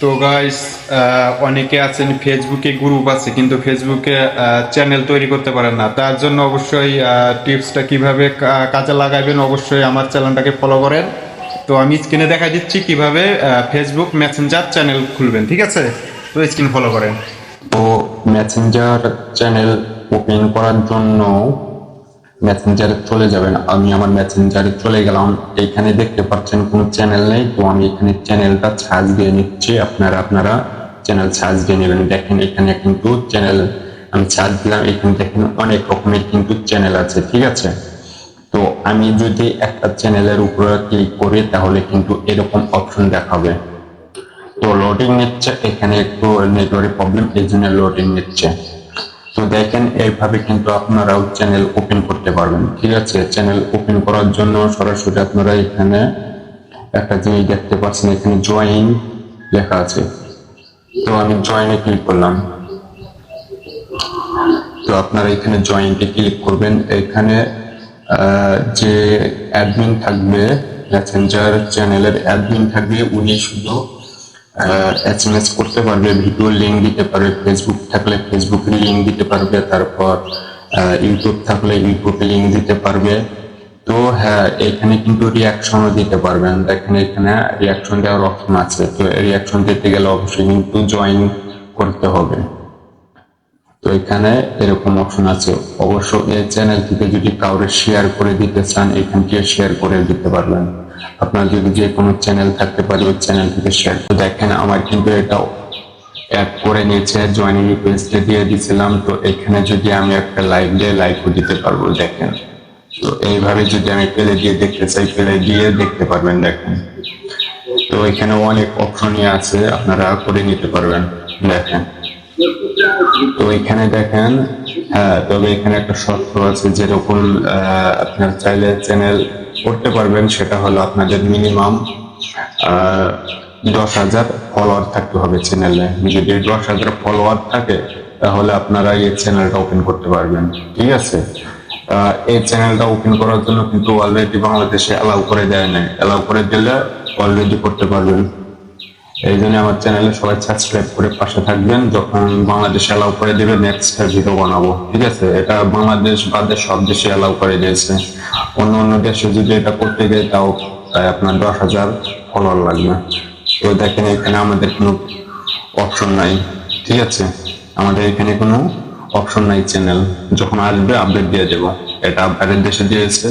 তো গাইস অনেকে আছেন ফেসবুকে গ্রুপ আছে, কিন্তু ফেসবুকে চ্যানেল তৈরি করতে পারেন না। তার জন্য অবশ্যই টিপসটা কীভাবে কাজে লাগাবেন অবশ্যই আমার চ্যানেলটাকে ফলো করেন। তো আমি স্ক্রিনে দেখা দিচ্ছি কীভাবে ফেসবুক মেসেঞ্জার চ্যানেল খুলবেন, ঠিক আছে? তো স্ক্রিন ফলো করেন। তো মেসেঞ্জার চ্যানেল ওপেন করার জন্য মেসেঞ্জারে চলে যাবেন। আমি আমার মেসেঞ্জারে চলে গেলাম। এইখানে দেখতে পাচ্ছেন কোনো চ্যানেল নেই, তো আমি এখানে চ্যানেলটা সার্চ দিয়ে নিচ্ছি। আপনারা আপনারা চ্যানেল সার্চ দিয়ে নেবেন। দেখেন এখানে কিন্তু চ্যানেল আমি সার্চ দিলাম, এখানে দেখেন অনেক রকমের কিন্তু চ্যানেল আছে, ঠিক আছে? তো আমি যদি একটা চ্যানেলের উপরে ক্লিক করি, তাহলে কিন্তু এরকম অপশন দেখাবে। তো লোডিং নিচ্ছে, এখানে একটু নেটওয়ার্ক প্রবলেম এই জন্য লোডিং নিচ্ছে। তো দেখেন, এইভাবে কিন্তু আপনারাও চ্যানেল ওপেন করতে পারবেন। ঠিক আছে? চ্যানেল ওপেন করার জন্য সরাসরি আপনারা এখানে একটা জিনিস দেখতে পাচ্ছেন, এখানে জয়েন লেখা আছে। তো আমি জয়েনে ক্লিক করলাম। তো আপনারা এখানে জয়েন্টে ক্লিক করবেন। এখানে যে অ্যাডমিন থাকবে মেসেঞ্জার চ্যানেলের অ্যাডমিন থাকবে, উনি শুধু এস এম এস করতে পারবে, ভিডিও লিঙ্ক দিতে পারবে ফেসবুক থাকলে ফেসবুকের লিঙ্ক দিতে পারবে, তারপর ইউটিউব থাকলে ইউটিউবে লিঙ্ক দিতে পারবে। তো হ্যাঁ এখানে কিন্তু রিয়াকশনও দিতে পারবেন দেখেন এখানে রিয়াকশন দেওয়ার অপশন আছে। তো রিয়াকশন দিতে গেলে অবশ্যই কিন্তু জয়েন করতে হবে। তো এখানে এরকম অপশন আছে। অবশ্য এই চ্যানেল থেকে যদি কাউরে শেয়ার করে দিতে চান, এখান থেকে শেয়ার করে দিতে পারবেন। আপনার যদি যে কোনো চ্যানেল থাকতে পারে, ওই চ্যানেল থেকে শেয়ার তো দেখেন, আমার কিন্তু এটাও অ্যাড করে নিয়েছে জয়েনিং রিকোয়েস্টে দিয়ে দিছিলাম। তো এখানে যদি আমি একটা লাইভ দিয়ে লাইভও দিতে পারব, দেখেন। তো এইভাবে যদি আমি পেলে দিয়ে দেখতে চাই, পেলে দিয়ে দেখতে পারবেন, দেখেন। তো এখানে অনেক অপশনই আছে, আপনারা করে নিতে পারবেন, দেখেন। তো এখানে দেখেন হ্যাঁ তবে এখানে একটা শর্ত আছে, যেরকম আপনার চাইলে চ্যানেল করতে পারবেন, সেটা হলো আপনাদের মিনিমাম দশ হাজার ফলোয়ার থাকতে হবে চ্যানেলে যদি দশ হাজার ফলোয়ার থাকে, তাহলে আপনারা এই চ্যানেলটা ওপেন করতে পারবেন। ঠিক আছে? এই চ্যানেলটা ওপেন করার জন্য কিন্তু অলরেডি বাংলাদেশে অ্যালাউ করে দেয় নাই। অ্যালাউ করে দিলে অলরেডি করতে পারবেন। এই জন্য আমার চ্যানেলে সবাই সাবস্ক্রাইব করে পাশে থাকবেন। যখন বাংলাদেশ অ্যালাউ করে দেবে নেক্সট ভিডিও বানাবো। ঠিক আছে? এটা বাংলাদেশ বাদে সব দেশে অ্যালাউ করে দিয়েছে। অন্য অন্য দেশে যদি এটা করতে গিয়ে তাও প্রায় আপনার দশ হাজার ফলোয়ার লাগবে। তো দেখেন এখানে আমাদের কোনো অপশন নাই, ঠিক আছে? আমাদের এখানে কোনো অপশন নাই চ্যানেল যখন আসবে আপডেট দিয়ে দেবো। এটা বাইরের দেশে দিয়েছে